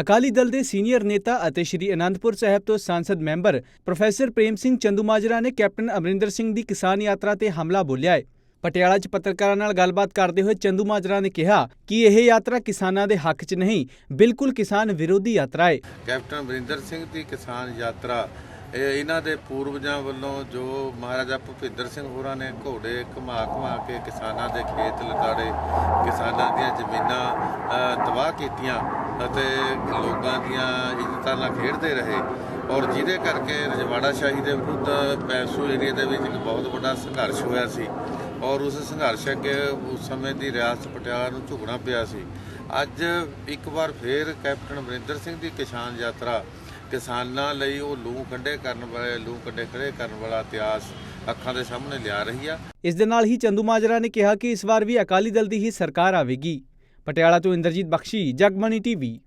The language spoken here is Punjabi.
ਅਕਾਲੀ ਦਲ ਦੇ ਸੀਨੀਅਰ ਨੇਤਾ ਅਤੇ ਸ਼੍ਰੀ ਅਨੰਦਪੁਰ ਸਾਹਿਬ ਤੋਂ ਸੰਸਦ ਮੈਂਬਰ ਪ੍ਰੋਫੈਸਰ ਪ੍ਰੇਮ ਸਿੰਘ ਚੰਦੂਮਾਜਰਾ ਨੇ ਕੈਪਟਨ ਅਮਰਿੰਦਰ ਸਿੰਘ ਦੀ ਕਿਸਾਨ ਯਾਤਰਾ ਤੇ ਹਮਲਾ ਬੋਲਿਆ ਹੈ। ਪਟਿਆਲਾ 'ਚ ਪੱਤਰਕਾਰਾਂ ਨਾਲ ਗੱਲਬਾਤ ਕਰਦੇ ਹੋਏ ਚੰਦੂਮਾਜਰਾ ਨੇ ਕਿਹਾ ਕਿ ਇਹ ਯਾਤਰਾ ਕਿਸਾਨਾਂ ਦੇ ਹੱਕ 'ਚ ਨਹੀਂ, ਬਿਲਕੁਲ ਕਿਸਾਨ ਵਿਰੋਧੀ ਯਾਤਰਾ ਹੈ। ਕੈਪਟਨ ਅਮਰਿੰਦਰ ਸਿੰਘ ਦੀ ਕਿਸਾਨ ਯਾਤਰਾ ਇਹਨਾਂ ਦੇ ਪੂਰਵਜਾਂ ਵੱਲੋਂ ਜੋ ਮਹਾਰਾਜਾ ਭੁਪਿੰਦਰ ਸਿੰਘ ਹੋਰਾਂ ਨੇ ਘੋੜੇ ਘੁਮਾ ਘੁਮਾ ਕੇ ਕਿਸਾਨਾਂ ਦੇ ਖੇਤ ਲਗਾੜੇ ਕਿਸਾਨਾਂ ਦੀਆਂ ਜ਼ਮੀਨਾਂ ਤਬਾਹ ਕੀਤੀਆਂ ਅਤੇ ਲੋਕਾਂ ਦੀਆਂ ਇੱਜ਼ਤਾਂ ਨਾਲ ਖੇਡਦੇ ਰਹੇ। ਔਰ ਜਿਹਦੇ ਕਰਕੇ ਰਜਵਾੜਾ ਸ਼ਾਹੀ ਦੇ ਵਿਰੁੱਧ ਪੈਸੂ ਏਰੀਆ ਦੇ ਵਿੱਚ ਇੱਕ ਬਹੁਤ ਵੱਡਾ ਸੰਘਰਸ਼ ਹੋਇਆ ਸੀ। ਔਰ ਉਸ ਸੰਘਰਸ਼ ਅੱਗੇ ਉਸ ਸਮੇਂ ਦੀ ਰਿਆਸਤ ਪਟਿਆਲਾ ਨੂੰ ਝੁਕਣਾ ਪਿਆ ਸੀ। ਅੱਜ ਇੱਕ ਵਾਰ ਫੇਰ ਕੈਪਟਨ ਅਮਰਿੰਦਰ ਸਿੰਘ ਦੀ ਕਿਸਾਨ ਯਾਤਰਾ ਕਿਸਾਨਾਂ ਲਈ ਉਹ ਲੂ ਕੰਡੇ ਕਰਨ ਵਾਲੇ, ਲੂ ਕੰਡੇ ਖੜੇ ਕਰਨ ਵਾਲਾ ਇਤਿਹਾਸ ਅੱਖਾਂ ਦੇ ਸਾਹਮਣੇ ਲਿਆ ਰਹੀ ਆ। ਇਸ ਦੇ ਨਾਲ ਹੀ ਚੰਦੂਮਾਜਰਾ ਨੇ ਕਿਹਾ ਕਿ ਇਸ ਵਾਰ ਵੀ ਅਕਾਲੀ ਦਲ ਦੀ ਹੀ ਸਰਕਾਰ ਆਵੇਗੀ। ਪਟਿਆਲਾ ਤੋਂ ਇੰਦਰਜੀਤ ਬਖਸ਼ੀ, ਜਗਮਨੀ ਟੀਵੀ